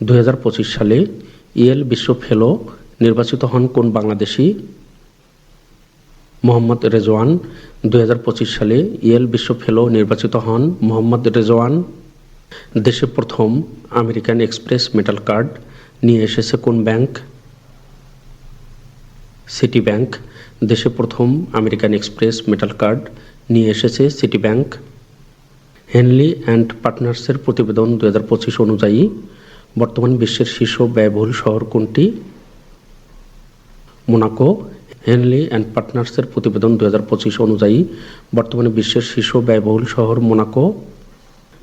দু হাজার পঁচিশ সালে ইয়েল বিশ্ব ফেলো নির্বাচিত হন কোন বাংলাদেশি? মোহাম্মদ রেজওয়ান। দু হাজার পঁচিশ সালে ইয়েল বিশ্ব ফেলো নির্বাচিত হন মোহাম্মদ রেজওয়ান। দেশে প্রথম আমেরিকান এক্সপ্রেস মেটাল কার্ড নিয়ে এসেছে কোন ব্যাংক? সিটি ব্যাংক দেশে প্রথম আমেরিকান এক্সপ্রেস মেটাল কার্ড নিয়ে এসেছে সিটি ব্যাংক হেনলি অ্যান্ড পার্টনার্সের প্রতিবেদন দু হাজার পঁচিশ অনুযায়ী বর্তমান বিশ্বের শীর্ষ ব্যয়বহুল শহর কোনটি? মোনাকো, হেনলি অ্যান্ড পার্টনার্সের প্রতিবেদন দু হাজার পঁচিশ অনুযায়ী বর্তমানে বিশ্বের শীর্ষ ব্যয়বহুল শহর মোনাকো।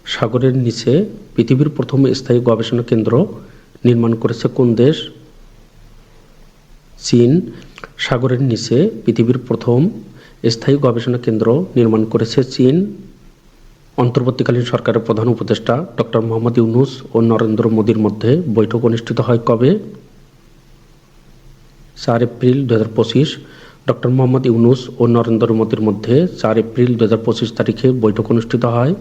সাগরের নিচে পৃথিবীর প্রথম স্থায়ী গবেষণা কেন্দ্র নির্মাণ করেছে কোন দেশ? চীন। সাগরের নিচে পৃথিবীর প্রথম স্থায়ী গবেষণা কেন্দ্র নির্মাণ করেছে চীন। অন্তর্বর্তীকালীন সরকারের প্রধান উপদেষ্টা ডক্টর মোহাম্মদ ইউনুস ও নরেন্দ্র মোদীর মধ্যে বৈঠক অনুষ্ঠিত হয় কবে? চার এপ্রিল দু হাজার পঁচিশ। ডক্টর মোহাম্মদ ইউনুস ও নরেন্দ্র মোদীর মধ্যে চার এপ্রিল দু হাজার পঁচিশ তারিখে বৈঠক অনুষ্ঠিত হয়।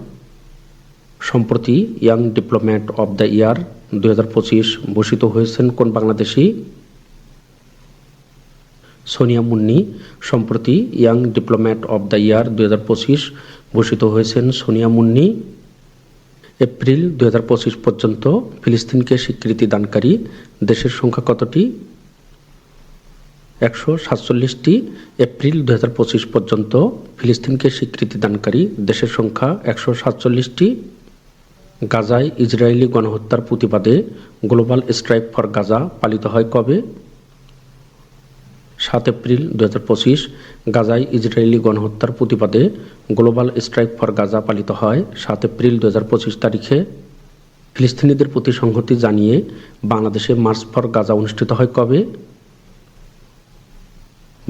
সম্প্রতি young diplomat of the year দু হাজার পঁচিশ ভূষিত হয়েছেন কোন বাংলাদেশি? সোনিয়া মুন্নি। সম্প্রতি young diplomat of the year দু হাজার পঁচিশ ভূষিত হয়েছেন সোনিয়া মুন্নি। এপ্রিল দুই হাজার পঁচিশ পর্যন্ত ফিলিস্তিনকে স্বীকৃতি দানকারী দেশের সংখ্যা কতটি? একশো সাতচল্লিশটি। এপ্রিল দু হাজার পঁচিশ পর্যন্ত ফিলিস্তিনকে স্বীকৃতি দানকারী দেশের সংখ্যা একশো সাতচল্লিশটি। গাজায় ইসরায়েলি গণহত্যার প্রতিবাদে গ্লোবাল স্ট্রাইক ফর গাজা পালিত হয় কবে? সাত এপ্রিল দু হাজার পঁচিশ গাজায় ইসরায়েলি গণহত্যার প্রতিবাদে গ্লোবাল স্ট্রাইক ফর গাজা পালিত হয়। সাত এপ্রিল দু হাজার পঁচিশ তারিখে ফিলিস্তিনিদের প্রতি সংহতি জানিয়ে বাংলাদেশে মার্চ ফর গাজা অনুষ্ঠিত হয় কবে?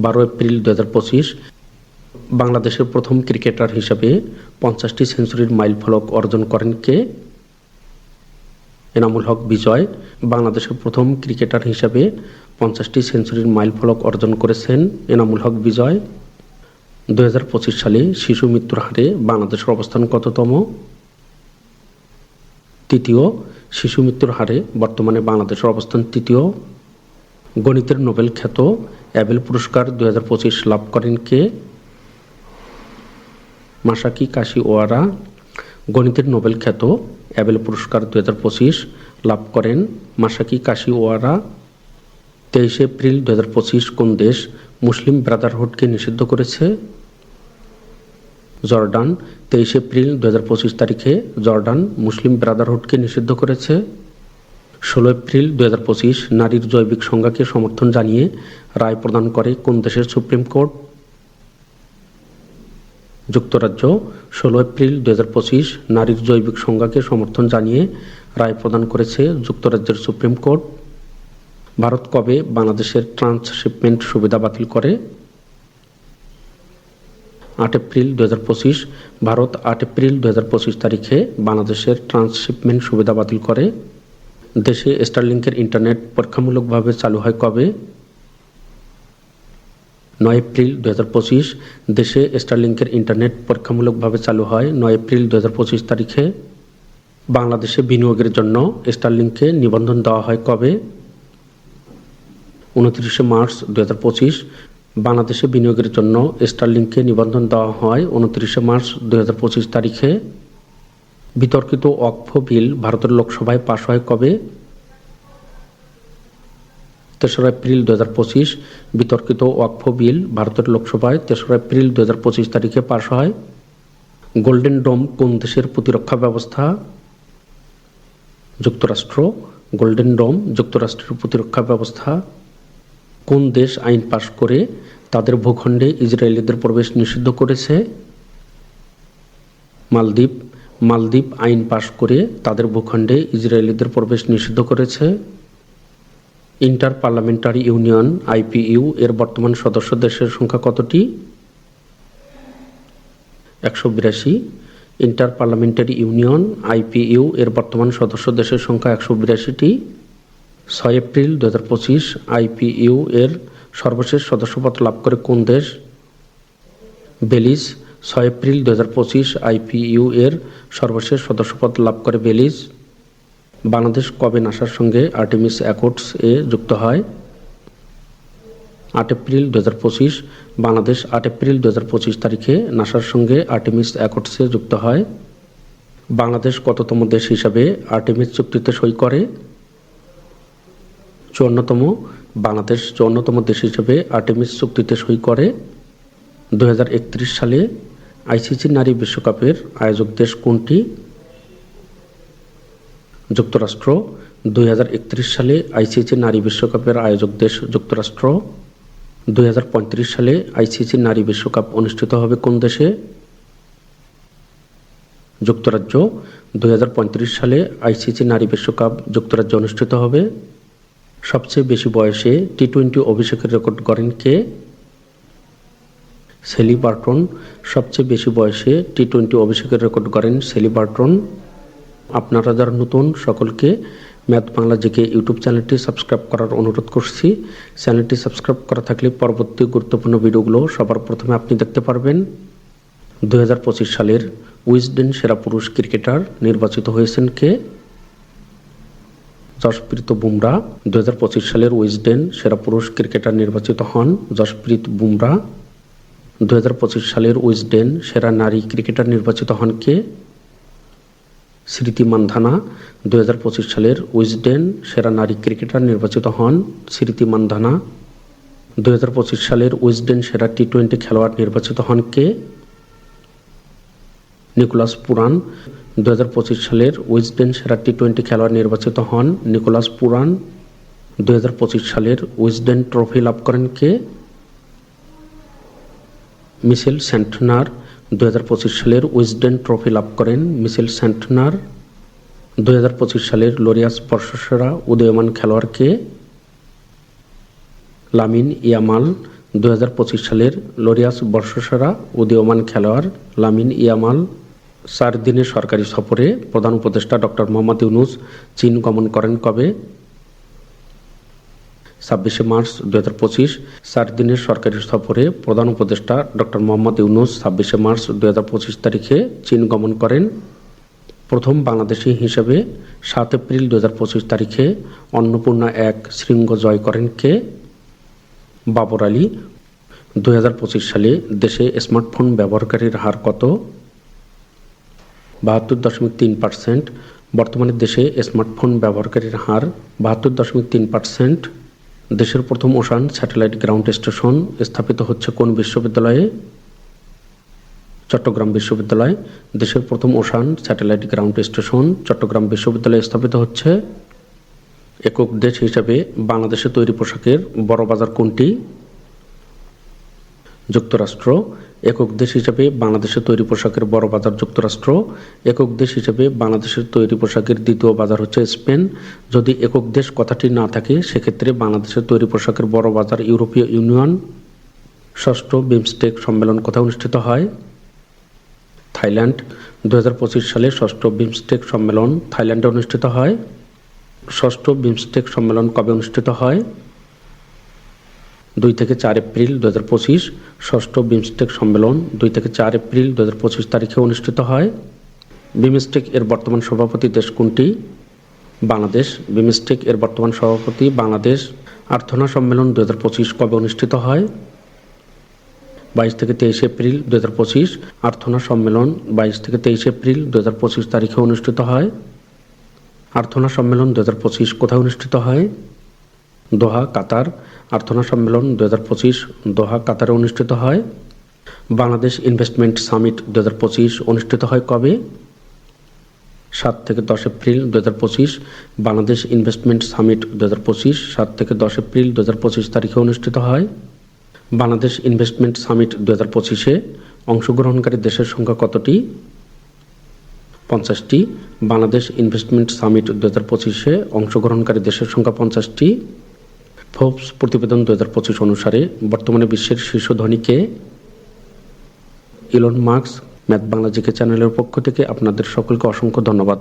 বারো এপ্রিল দু হাজার পঁচিশ বাংলাদেশের প্রথম ক্রিকেটার হিসাবে পঞ্চাশটি সেঞ্চুরির মাইল ফলক অর্জন করেন কে? এনামুল হক বিজয়, বাংলাদেশের প্রথম ক্রিকেটার হিসাবে পঞ্চাশটি সেঞ্চুরির মাইল ফলক অর্জন করেছেন এনামুল হক বিজয়। দু হাজার পঁচিশ সালে শিশু মৃত্যুর হারে বাংলাদেশের অবস্থান কততম? তৃতীয়, শিশু মৃত্যুর হারে বর্তমানে বাংলাদেশের অবস্থান তৃতীয়। গণিতের নোবেল খ্যাত অ্যাবেল পুরস্কার দু হাজার পঁচিশ লাভ করেন কে? মাসাকি কাশি ওয়ারা গণিতের নোবেল খ্যাত অ্যাবেল পুরস্কার দু হাজার পঁচিশ লাভ করেন মাসাকি কাশি ওয়ারা তেইশে এপ্রিল দু হাজার পঁচিশ কোন দেশ মুসলিম ব্রাদারহুডকে নিষিদ্ধ করেছে? জর্ডান, তেইশে এপ্রিল দু হাজার পঁচিশ তারিখে জর্ডান মুসলিম ব্রাদারহুডকে নিষিদ্ধ করেছে। ষোলো এপ্রিল দু হাজার পঁচিশ নারীর জৈবিক সংজ্ঞাকে সমর্থন জানিয়ে রায় প্রদান করে কোন দেশের সুপ্রিম কোর্ট? যুক্তরাজ্য, ষোলো এপ্রিল দু হাজার পঁচিশ নারীর জৈবিক সংজ্ঞাকে সমর্থন জানিয়ে রায় প্রদান করেছে যুক্তরাজ্যের সুপ্রিম কোর্ট। ভারত কবে বাংলাদেশের ট্রান্সশিপমেন্ট সুবিধা বাতিল করে? আট এপ্রিল দু হাজার পঁচিশ। ভারত আট এপ্রিল দু হাজার পঁচিশ তারিখে বাংলাদেশের ট্রান্সশিপমেন্ট সুবিধা বাতিল করে। দেশে স্টারলিংকের ইন্টারনেট পরীক্ষামূলকভাবে চালু হয় কবে? নয় এপ্রিল দুহাজার পঁচিশ। দেশে স্টারলিংকের ইন্টারনেট পরীক্ষামূলকভাবে চালু হয় নয় এপ্রিল দু হাজার পঁচিশ তারিখে। বাংলাদেশে বিনিয়োগের জন্য স্টারলিংকে নিবন্ধন দেওয়া হয় কবে? উনত্রিশে মার্চ দু হাজার পঁচিশ, বাংলাদেশে বিনিয়োগের জন্য স্টারলিংকে নিবন্ধন দেওয়া হয় উনত্রিশে মার্চ দু হাজার পঁচিশ তারিখে। বিতর্কিত অক্ফ বিল ভারতের লোকসভায় পাশ হয় কবে? তেসরা এপ্রিল দু হাজার পঁচিশ, বিতর্কিত ওয়াকফ বিল ভারতের লোকসভায় তেসরা এপ্রিল দু হাজার পঁচিশ তারিখে পাশ হয়। গোল্ডেন ডোম কোন দেশের প্রতিরক্ষা ব্যবস্থা? যুক্তরাষ্ট্র। গোল্ডেন ডোম যুক্তরাষ্ট্রের প্রতিরক্ষা ব্যবস্থা। কোন দেশ আইন পাশ করে তাদের ভূখণ্ডে ইসরায়েলিদের প্রবেশ নিষিদ্ধ করেছে? মালদ্বীপ। মালদ্বীপ আইন পাশ করে তাদের ভূখণ্ডে ইসরায়েলিদের প্রবেশ নিষিদ্ধ করেছে। ইন্টার পার্লামেন্টারি ইউনিয়ন, আইপিইউ, এর বর্তমান সদস্য দেশের সংখ্যা কতটি? একশো বিরাশি। ইন্টার পার্লামেন্টারি ইউনিয়ন, আইপিইউ, এর বর্তমান সদস্য দেশের সংখ্যা একশো বিরাশিটি। ছয় এপ্রিল দু হাজার পঁচিশ আইপিইউ এর সর্বশেষ সদস্যপদ লাভ করে কোন দেশ? বেলিজ। ছয় এপ্রিল দু হাজার পঁচিশ আইপিইউ এর সর্বশেষ সদস্যপদ লাভ করে বেলিজ। বাংলাদেশ কবে নাসার সঙ্গে আর্টিমিস অ্যাকর্ডস এ যুক্ত হয়? আট এপ্রিল দু হাজার পঁচিশ বাংলাদেশ আট এপ্রিল দু হাজার পঁচিশ তারিখে নাসার সঙ্গে আর্টিমিস অ্যাকর্ডসে যুক্ত হয়? বাংলাদেশ কততম দেশ হিসাবে আর্টিমিস চুক্তিতে সই করে? চুয়ান্নতম, বাংলাদেশ চুয়ান্নতম দেশ হিসেবে আর্টেমিস চুক্তিতে সই করে। দু হাজার একত্রিশ সালে আইসিসি নারী বিশ্বকাপের আয়োজক দেশ কোনটি? যুক্তরাষ্ট্র। দুই হাজার একত্রিশ সালে আইসিসি নারী বিশ্বকাপের আয়োজক দেশ যুক্তরাষ্ট্র। দুই হাজার পঁয়ত্রিশ সালে আইসিসি নারী বিশ্বকাপ অনুষ্ঠিত হবে কোন দেশে? যুক্তরাজ্য। দুই হাজার পঁয়ত্রিশ সালে আইসিসি নারী বিশ্বকাপ যুক্তরাজ্যে অনুষ্ঠিত হবে। সবচেয়ে বেশি বয়সে টি টোয়েন্টি অভিষেকের রেকর্ড করেন কে? সেলি বার্টন সবচেয়ে বেশি বয়সে টি টোয়েন্টি অভিষেকের রেকর্ড করেন সেলি বার্টন আপনারা যারা নতুন, সকলকে ম্যাথ বাংলা জিকে ইউটিউব চ্যানেলটি সাবস্ক্রাইব করার অনুরোধ করছি। চ্যানেলটি সাবস্ক্রাইব করা থাকলে পরবর্তী গুরুত্বপূর্ণ ভিডিওগুলো সবার প্রথমে আপনি দেখতে পারবেন। দু হাজার পঁচিশ সালের উইজডেন সেরা পুরুষ ক্রিকেটার নির্বাচিত হয়েছেন কে? যশপ্রীত বুমরা দু হাজার পঁচিশ সালের উইজডেন সেরা পুরুষ ক্রিকেটার নির্বাচিত হন যশপ্রীত বুমরা। দু হাজার পঁচিশ সালের উইজডেন সেরা নারী ক্রিকেটার নির্বাচিত হন কে? স্মৃতি মান্ধানা। দু হাজার পঁচিশ সালের উইজডেন সেরা নারী ক্রিকেটার নির্বাচিত হন স্মৃতি মান্ধানা। দু হাজার পঁচিশ সালের উইজডেন সেরা টি টোয়েন্টি খেলোয়াড় নির্বাচিত হন কে? নিকোলাস পুরান দু হাজার পঁচিশ সালের উইজডেন সেরা টি টোয়েন্টি খেলোয়াড় নির্বাচিত হন। নিকোলাস পুরান দু হাজার পঁচিশ সালের উইজডেন ট্রফি লাভ করেন কে? মিশেল সেন্টনার দু সালের উইজডেন ট্রফি লাভ করেন মিশেল সেন্টনার দু সালের লোরিয়াস বর্ষসেরা উদীয়মান খেলোয়াড়কে লামিন ইয়ামাল দু হাজার পঁচিশ সালের লোরিয়াস বর্ষসেরা উদীয়মান খেলোয়াড় লামিন ইয়ামাল। চার দিনের সরকারি সফরে প্রধান উপদেষ্টা ডক্টর মোহাম্মদ ইউনুস চীন গমন করেন কবে? ছাব্বিশে মার্চ দু হাজার পঁচিশ। চার দিনের সরকারি সফরে প্রধান উপদেষ্টা ডক্টর মোহাম্মদ ইউনুস ছাব্বিশে মার্চ দু হাজার পঁচিশ তারিখে চীন গমন করেন। প্রথম বাংলাদেশি হিসেবে সাত এপ্রিল দু হাজার পঁচিশ তারিখে অন্নপূর্ণা এক শৃঙ্গ জয় করেন কে? বাবর আলী। দু হাজার পঁচিশ সালে দেশে স্মার্টফোন ব্যবহারকারীর হার কত? বাহাত্তর দশমিক তিন পার্সেন্ট। বর্তমানে দেশে স্মার্টফোন ব্যবহারকারীর হার বাহাত্তর দশমিক তিন পার্সেন্ট। দেশের প্রথম ওশান স্যাটেলাইট গ্রাউন্ড স্টেশন স্থাপিত হচ্ছে কোন বিশ্ববিদ্যালয়ে? চট্টগ্রাম বিশ্ববিদ্যালয়। দেশের প্রথম ocean satellite ground station Chittagong বিশ্ববিদ্যালয়ে স্থাপিত হচ্ছে। একক দেশ হিসাবে বাংলাদেশে তৈরি পোশাকের বড় বাজার কোনটি? যুক্তরাষ্ট্র। একক দেশ হিসেবে বাংলাদেশের তৈরি পোশাকের বড় বাজার যুক্তরাষ্ট্র, একক দেশ হিসেবে বাংলাদেশের তৈরি পোশাকের দ্বিতীয় বাজার হচ্ছে স্পেন। যদি একক দেশ কথাটি না থাকে, সেক্ষেত্রে বাংলাদেশের তৈরি পোশাকের বড় বাজার ইউরোপীয় ইউনিয়ন, ষষ্ঠ বিমস্টেক সম্মেলন কোথায় অনুষ্ঠিত হয়? থাইল্যান্ড। দু হাজার পঁচিশ সালে ষষ্ঠ বিমস্টেক সম্মেলন থাইল্যান্ডে অনুষ্ঠিত হয়। ষষ্ঠ বিমস্টেক সম্মেলন কবে অনুষ্ঠিত হয়? দুই থেকে চার এপ্রিল দু হাজার পঁচিশ, ষষ্ঠ বিমস্টেক সম্মেলন দুই থেকে চার এপ্রিল দু হাজার পঁচিশ তারিখে অনুষ্ঠিত হয়। বিমস্টেক এর বর্তমান সভাপতি দেশ কোনটি? বাংলাদেশ। বিমস্টেক এর বর্তমান সভাপতি বাংলাদেশ। আর্থনা সম্মেলন দু হাজার পঁচিশ কবে অনুষ্ঠিত হয়? বাইশ থেকে তেইশ এপ্রিল দু হাজার পঁচিশ, আর্থনা সম্মেলন বাইশ থেকে তেইশ এপ্রিল দু হাজার পঁচিশ তারিখে অনুষ্ঠিত হয়। আর্থনা সম্মেলন দু হাজার পঁচিশ কোথায় অনুষ্ঠিত হয়? দোহা, কাতার, আর্থনা সম্মেলন দু হাজার পঁচিশ, দোহা, কাতারে অনুষ্ঠিত হয়। বাংলাদেশ ইনভেস্টমেন্ট সামিট দু হাজার পঁচিশ অনুষ্ঠিত হয় কবে? সাত থেকে দশ এপ্রিল দু হাজার পঁচিশ, বাংলাদেশ ইনভেস্টমেন্ট সামিট দু হাজার পঁচিশ, সাত থেকে দশ এপ্রিল দু হাজার পঁচিশ তারিখে অনুষ্ঠিত হয়। বাংলাদেশ ইনভেস্টমেন্ট সামিট দু হাজার পঁচিশে অংশগ্রহণকারী দেশের সংখ্যা কতটি? পঞ্চাশটি। বাংলাদেশ ইনভেস্টমেন্ট সামিট দু হাজার পঁচিশে অংশগ্রহণকারী দেশের সংখ্যা পঞ্চাশটি। ফোর্বস প্রতিবেদন দু হাজার পঁচিশ অনুসারে বর্তমানে বিশ্বের শীর্ষ ধনীকে Elon Musk math Bangla GK চ্যানেলের পক্ষ থেকে আপনাদের সকলকে অসংখ্য ধন্যবাদ।